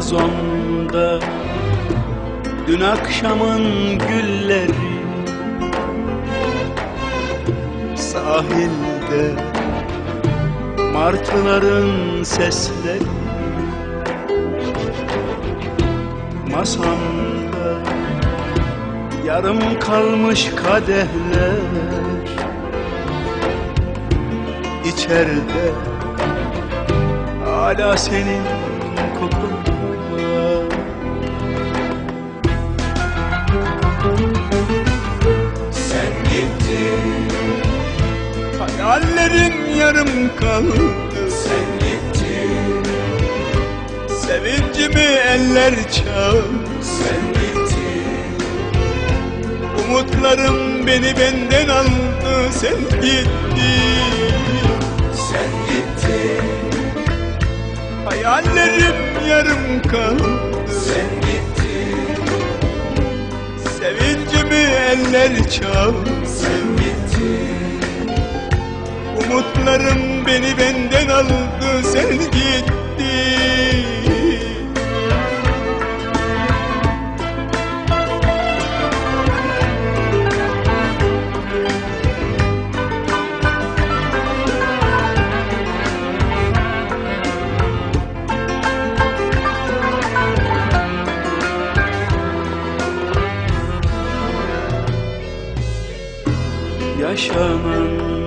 vazonda Dün akşamın gülleri Sahilde martıların sesleri Masamda yarım kalmış kadehler İçeride hala senin kokun yarım kaldı. Sen gittin, Sevincimi eller çaldı sen gittin, Umutlarım beni benden aldı. Sen gittin. Sen gittin, Hayallerim yarım kaldı. Sen gittin, Sevincimi eller çaldı sen Umutlarım beni benden aldı Sen gittin Yaşanan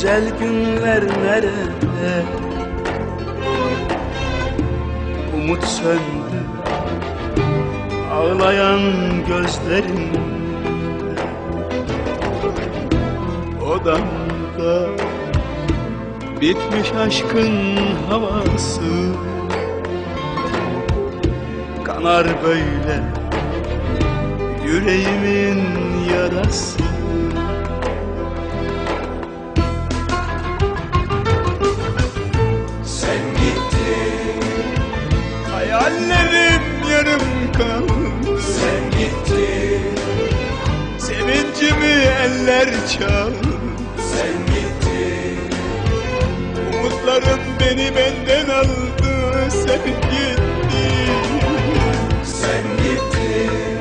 güzel günler nerede? Umut söndü. Ağlayan gözlerim. Odamda bitmiş aşkın havası. Kanar böyle yüreğimin yarası çaldı sen gittin, Umutlarım beni benden aldı Sen gittin. Sen gittin,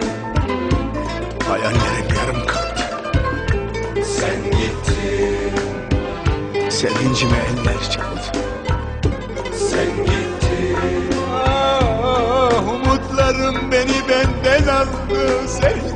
Hayallerim yarım kaldı. Sen gittin, Sevincimi eller çaldı sen gittin, Ah umutlarım beni benden aldı Sen